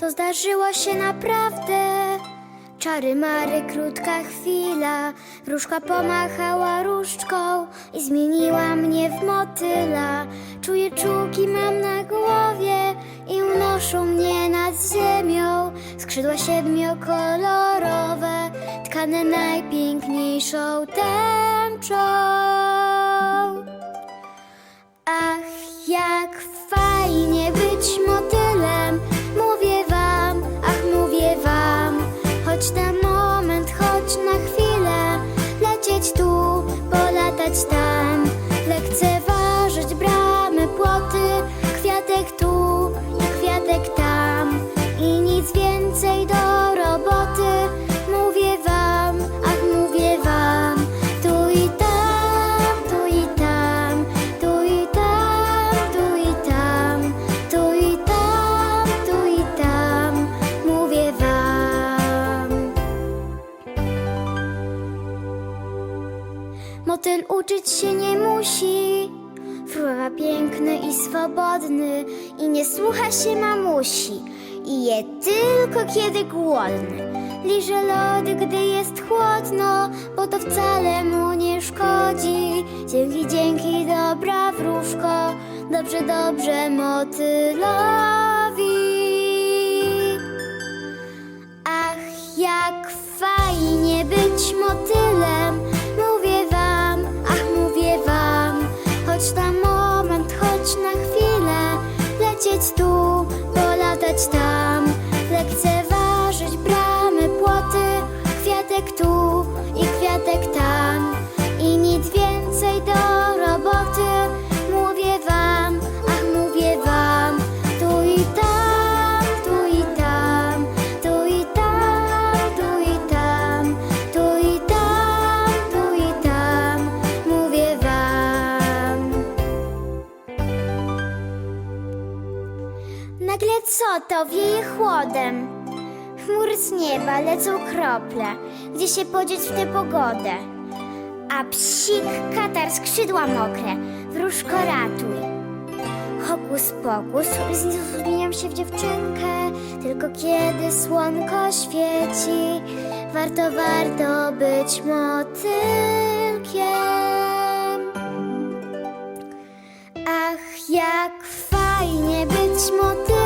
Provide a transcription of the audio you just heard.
To zdarzyło się naprawdę. Czary mary, krótka chwila. Wróżka pomachała różdżką i zmieniła mnie w motyla. Czuję czułki mam na głowie i unoszą mnie nad ziemią. Skrzydła siedmiokolorowe, tkane najpiękniejszą tęczą. Ach, jak Stop. Motyl uczyć się nie musi, fruwa piękny i swobodny i nie słucha się mamusi i je tylko kiedy głodny. Liże lody, gdy jest chłodno, bo to wcale mu nie szkodzi. Dzięki, dzięki, dobra wróżko, dobrze, dobrze motylowi. Ach, jak fajnie być motylem, Nagle co to wieje chłodem. Chmury z nieba lecą krople, gdzie się podzieć w tę pogodę. A psik, katar, skrzydła mokre, wróżko ratuj. Hokus pokus, zmieniam się w dziewczynkę, tylko kiedy słonko świeci, warto, warto być motylkiem. Ach, jak fajnie być small.